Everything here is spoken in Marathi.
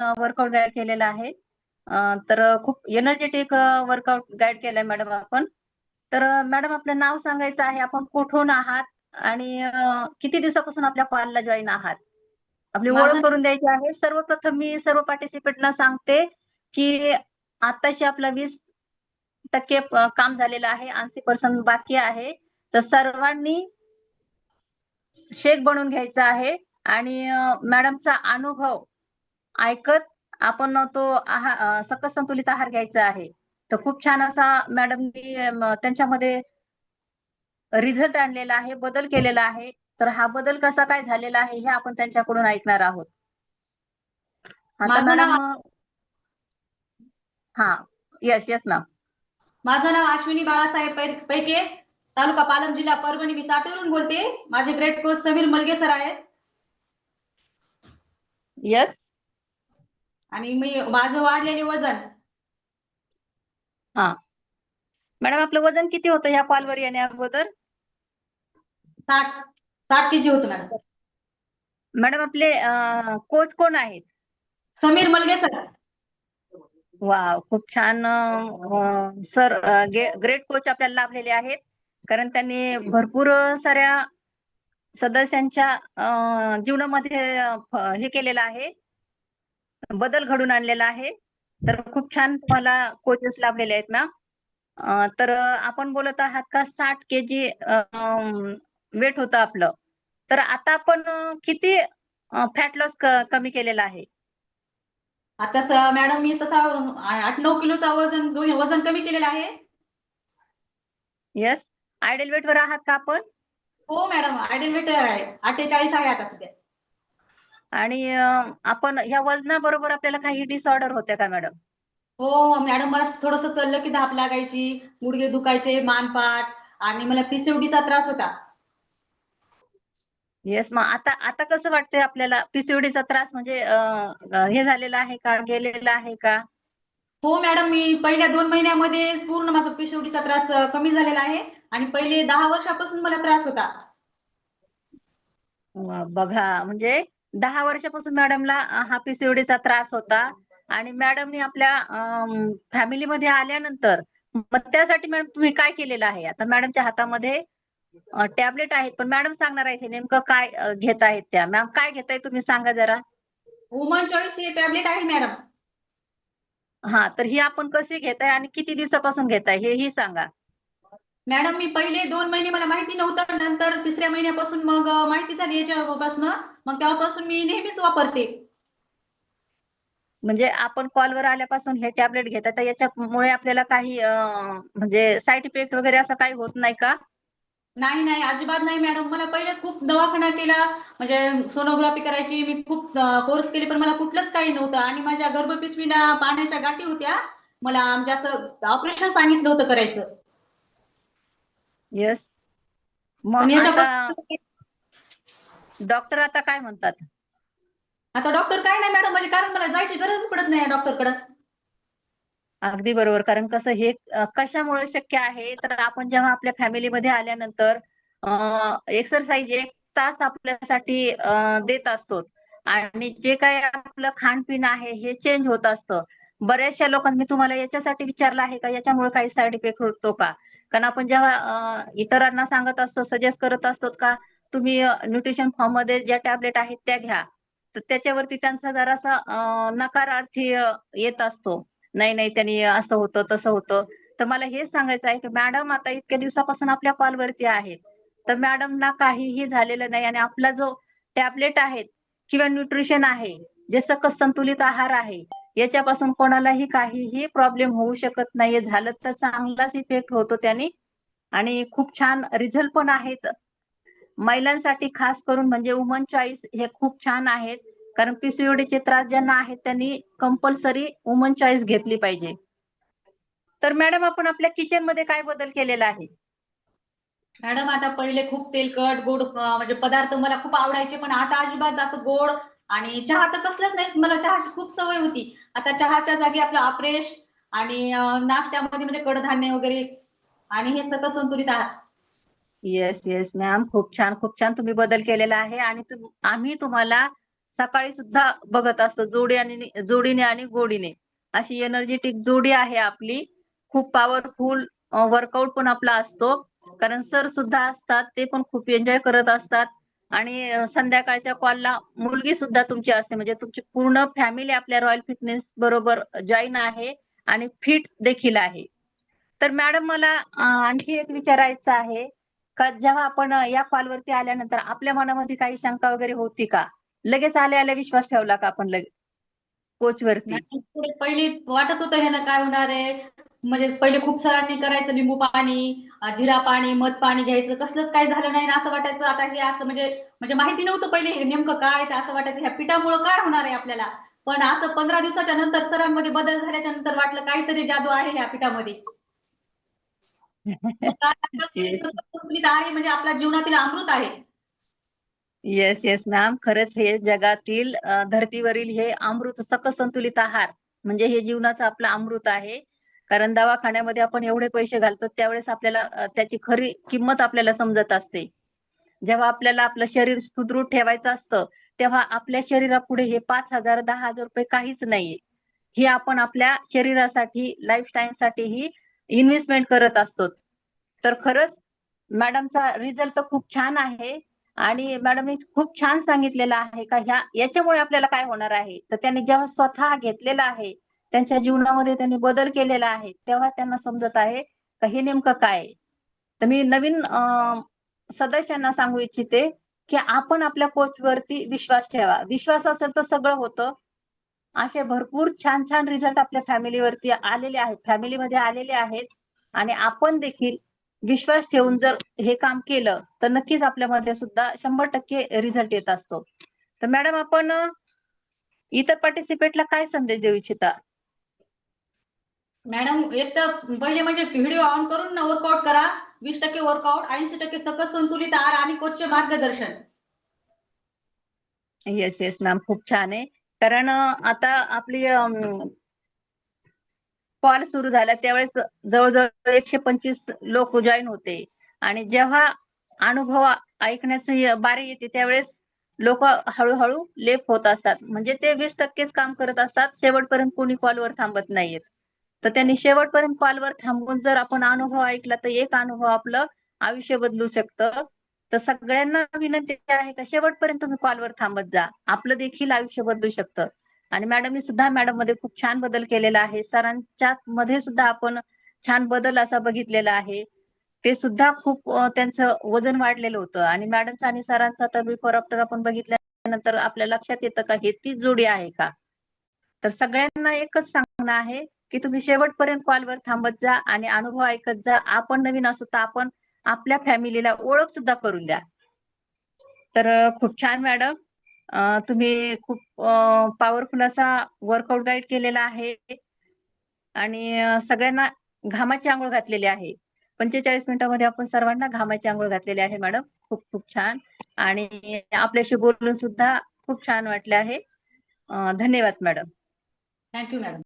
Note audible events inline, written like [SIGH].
वर्कआउट गाईड केलेला आहे. तर खूप एनर्जेटिक वर्कआउट गाईड केलाय मॅडम आपण. तर मॅडम आपलं नाव सांगायचं आहे. आपण कुठून आहात? आणि किती दिवसापासून आपल्या कॉलला जॉईन आहात? आपली ओळख करून द्यायची आहे. सर्वप्रथम मी सर्व पार्टिसिपेंटना सांगते की आताशी आपला वीस टक्के काम झालेलं आहे. ऐंशी पर्सेंट बाकी आहे. तर सर्वांनी शेक बनवून घ्यायचा आहे. आणि मॅडमचा अनुभव ऐकत आपण तो आहार सकस संतुलित आहार घ्यायचा आहे. तर खूप छान असा मॅडमनी त्यांच्यामध्ये रिझल्ट आणलेला आहे बदल केलेला आहे. तर हा बदल कसा काय झालेला आहे हे आपण त्यांच्याकडून ऐकणार आहोत. आता मॅडम हा येस येस मॅम माझं नाव अश्विनी बाळासाहेब पैके तालुका पालम जिल्हा परभणी. मी चाटूरून बोलते. माझे great coach Sameer Malge sir आहेत. येस आणि मी माझं वाढलेले वजन. हा. मॅडम आपलं वजन किती होतं ह्या कॉलवर येण्या अगोदर? साठ साठ के जी होतं मॅडम? मॅडम आपले कोच कोण आहेत? समीर मलगे सर. वाव खूप छान सर ग्रेट कोच आपल्याला लाभलेले आहेत. कारण त्यांनी भरपूर साऱ्या सदस्यांच्या अं, जीवनामध्ये अं, फ- हे केलेलं आहे. बदल घडून आणलेला आहे. तर खूप छान तुम्हाला कोचेस लाभलेले आहेत ना तर आपण बोलत आहात का साठ के जी वेट होतं आपलं. तर आता आपण किती फॅट लॉस कमी केलेला आहे? आता मॅडम मी तसा आठ नऊ किलोचा वजन वजन कमी केलेलं आहे. येस आयडल वेट वर आहात का आपण? हो मॅडम आयडल वेट आहे. अठ्ठेचाळीस आहे आता सध्या. आणि आपण ह्या वजनाबरोबर आपल्याला काही डिसऑर्डर होते का मॅडम? हो मॅडम मला थोडस चाललं की धाप लागायची गुडघे दुखायचे मानपाट आणि मला पिसिओडीचा त्रास होता. येस मग आता आता कसं वाटतंय आपल्याला? पीसीओडीचा त्रास म्हणजे हे झालेला आहे का? गेलेला आहे का? हो मॅडम मी पहिल्या दोन महिन्यामध्ये पूर्ण माझा पिसिओडीचा त्रास कमी झालेला आहे आणि पहिले दहा वर्षापासून मला त्रास होता. बघा म्हणजे दहा वर्षापासून मॅडमला हा पीसीओडीचा त्रास होता. आणि मॅडमनी आपल्या फॅमिलीमध्ये आल्यानंतर मग त्यासाठी मॅडम तुम्ही काय केलेलं आहे? आता मॅडमच्या हातामध्ये टॅबलेट आहेत पण मॅडम सांगणार आहेत हे नेमकं काय घेत आहेत त्या? मॅम काय घेताय तुम्ही सांगा जरा? वुमन चॉईस हे टॅबलेट आहे मॅडम. हा तर ही आपण कसे घेताय आणि किती दिवसापासून घेताय हे ही सांगा. मॅडम मी पहिले दोन महिने मला माहिती नव्हतं नंतर तिसऱ्या महिन्यापासून मग माहिती झाली याच्यापासून मग तेव्हापासून मी नेहमीच वापरते. म्हणजे आपण कॉलवर आल्यापासून हे टॅबलेट घेताय तर याच्यामुळे आपल्याला काही म्हणजे साईड इफेक्ट वगैरे असं काही होत नाही का? नाही नाही अजिबात नाही मॅडम. मला पहिले खूप दवाखाना केला म्हणजे सोनोग्राफी करायची मी खूप कोर्स केले पण मला कुठलंच काही नव्हतं. आणि माझ्या गर्भपिशवीला पाण्याच्या गाठी होत्या. मला म्हणजे असं ऑपरेशन सांगितलं होतं करायचं. येस मग आता डॉक्टर आता काय म्हणतात? आता डॉक्टर काय नाही मॅडम म्हणजे कारण मला जायची गरज पडत नाही डॉक्टरकडे अगदी बरोबर. कारण कसं हे अं, कशामुळे शक्य आहे? तर आपण जेव्हा आपल्या फॅमिलीमध्ये आल्यानंतर एक्सरसाइज एक तास आपल्यासाठी अं, देत असतो. आणि जे काही आपलं खाणपिण आहे हे चेंज होत असतं. बऱ्याचशा लोकांनी मी तुम्हाला याच्यासाठी विचारलं आहे का? याच्यामुळे काही साईड इफेक्ट होतो का? कारण आपण जेव्हा इतरांना सांगत असतो सजेस्ट करत असतो का तुम्ही न्यूट्रिशन फॉर्ममध्ये ज्या टॅबलेट आहेत त्या घ्या. तर त्याच्यावरती त्यांचा जरासा नकारार्थी येत असतो. नाही नाही त्यांनी असं होतं तसं होतं. तर मला हेच सांगायचं आहे की मॅडम आता इतक्या दिवसापासून आपल्या कॉलवरती आहेत. तर मॅडमना काहीही झालेलं नाही आणि आपला जो टॅबलेट आहेत किंवा न्यूट्रिशन आहे जे सकस संतुलित आहार आहे याच्यापासून कोणालाही काहीही प्रॉब्लेम होऊ शकत नाहीये. झालं तर चांगलाच इफेक्ट होतो त्याने. आणि खूप छान रिझल्ट पण आहेत. महिलांसाठी खास करून म्हणजे वुमन चॉईस हे खूप छान आहेत. कारण पीसीओडीचे त्रास ज्यांना आहेत त्यांनी कंपल्सरी वुमन चॉईस घेतली पाहिजे. तर मॅडम आपण आपल्या किचनमध्ये काय बदल केलेला आहे? मॅडम आता पहिले खूप तेलकट गोड म्हणजे पदार्थ मला खूप आवडायचे पण आता अजिबात असं गोड आणि चहा तर कसलंच नाही मला चहाची खूप सवय होती. आता चहाच्या जागी आपलं आप्रेश आणि नाश्त्यामध्ये म्हणजे कडधान्य वगैरे आणि हे सगळं संतुलित आहात येस येस मॅम खूप छान खूप छान तुम्ही बदल केलेला आहे आणि आम्ही तुम्हाला सकाळी सुद्धा बघत असतो जोडी आणि जोडीने आणि गोडीने. अशी एनर्जेटिक जोडी आहे आपली. खूप पॉवरफुल वर्कआउट पण आपला असतो. कारण सर सुद्धा असतात ते पण खूप एन्जॉय करत असतात. आणि संध्याकाळच्या कॉलला मुलगी सुद्धा तुमची असते. म्हणजे तुमची पूर्ण फॅमिली आपल्या रॉयल फिटनेस बरोबर जॉईन आहे आणि फिट देखील आहे. तर मॅडम मला आणखी एक विचारायचं आहे. का जेव्हा आपण या कॉलवरती आल्यानंतर आपल्या मनामध्ये काही शंका वगैरे होती का? लगेच आल्या आल्या विश्वास ठेवला का आपण लगे? कोच वरती नाही, पहिली वाटत होतं ह्यानं काय होणार आहे? म्हणजे पहिले खूप सरांनी करायचं लिंबू पाणी अं, जिरा पाणी मध पाणी घ्यायचं. कसलंच काही झालं नाही ना असं वाटायचं. आता हे असं म्हणजे म्हणजे माहिती नव्हतं पहिले हे नेमकं काय तर असं वाटायचं. ह्या पिठामुळं काय होणार आहे आपल्याला? पण असं पंधरा दिवसाच्या नंतर सरांमध्ये बदल झाल्याच्यानंतर वाटलं काहीतरी जादू आहे ह्या पिठामध्ये. [LAUGHS] आहे म्हणजे आपल्या जीवनातील अमृत आहे. येस येस मॅम खरंच हे जगातील धर्तीवरील हे अमृत सकस संतुलित आहार म्हणजे हे जीवनाचं आपलं अमृत आहे. कारण दवाखान्यामध्ये आपण एवढे पैसे घालतो त्यावेळेस आपल्याला त्याची खरी किंमत आपल्याला समजत असते. जेव्हा आपल्याला आपलं शरीर सुदृढ ठेवायचं असतं तेव्हा आपल्या शरीरापुढे हे पाच हजार दहा हजार रुपये काहीच नाहीये. हे आपण आपल्या शरीरासाठी लाईफस्टाईलसाठी ही इन्व्हेस्टमेंट करत असतो. तर खरंच मॅडमचा रिझल्ट तर खूप छान आहे. आणि मॅडमनी खूप छान सांगितलेलं आहे का ह्या याच्यामुळे आपल्याला काय होणार आहे? तर त्यांनी जेव्हा स्वतः घेतलेला आहे त्यांच्या जीवनामध्ये त्यांनी बदल केलेला आहे तेव्हा त्यांना समजत आहे का हे नेमकं काय तर मी नवीन सदस्यांना सांगू इच्छिते की आपण आपल्या कोच वरती विश्वास ठेवा. विश्वास असेल तर सगळं होतं. असे भरपूर छान छान रिझल्ट आपल्या फॅमिलीवरती आलेले आहेत. फॅमिलीमध्ये आलेले आहेत. आणि आपण देखील विश्वास ठेवून जर हे काम केलं तर नक्कीच आपल्यामध्ये सुद्धा शंभर टक्के रिझल्ट येत असतो. तर मॅडम आपण इतर पार्टिसिपेटला काय संदेश देऊ इच्छिता? मॅडम एक तर पहिले म्हणजे व्हिडिओ ऑन करून वर्कआउट करा. वीस टक्के वर्कआउट ऐंशी टक्के सकस संतुलित आहार आणि कोचचे मार्गदर्शन. येस येस मॅम खूप छान आहे. कारण आता आपली कॉल सुरू झाला त्यावेळेस जवळजवळ एकशे पंचवीस लोक जॉईन होते. आणि जेव्हा अनुभव ऐकण्याची बारी येते त्यावेळेस लोक हळूहळू लेप होत असतात. म्हणजे ते वीस टक्केच काम करत असतात शेवटपर्यंत कोणी कॉलवर थांबत नाहीयेत. तर त्यांनी शेवटपर्यंत कॉलवर थांबून जर आपण अनुभव ऐकला तर एक अनुभव आपलं आयुष्य बदलू शकतं. तर सगळ्यांना विनंती आहे का शेवटपर्यंत तुम्ही कॉलवर थांबत जा. आपलं देखील आयुष्य बदलू शकतं. आणि मॅडमनी सुद्धा मॅडममध्ये खूप छान बदल केलेला आहे. सरांच्या मध्ये सुद्धा आपण छान बदल असा बघितलेला आहे. ते सुद्धा खूप त्यांचं वजन वाढलेलं होतं. आणि मॅडमचा आणि सरांचा तर बिफोर आफ्टर आपण बघितल्यानंतर आपल्या लक्षात येतं का हे ती जोडी आहे का? तर सगळ्यांना एकच सांगणं आहे की तुम्ही शेवटपर्यंत कॉलवर थांबत जा आणि अनुभव ऐकत जा. आपण नवीन असू तर आपण आपल्या फॅमिलीला ओळख सुद्धा करून द्या. तर खूप छान मॅडम तुम्ही खूप पॉवरफुल असा वर्कआउट गाईड केलेला आहे. आणि सगळ्यांना घामाची आंघोळ घातलेली आहे. पंचेचाळीस मिनिटांमध्ये आपण सर्वांना घामाची आंघोळ घातलेली आहे मॅडम खूप खूप छान. आणि आपल्याशी बोलून सुद्धा खूप छान वाटले आहे. धन्यवाद मॅडम थँक्यू मॅडम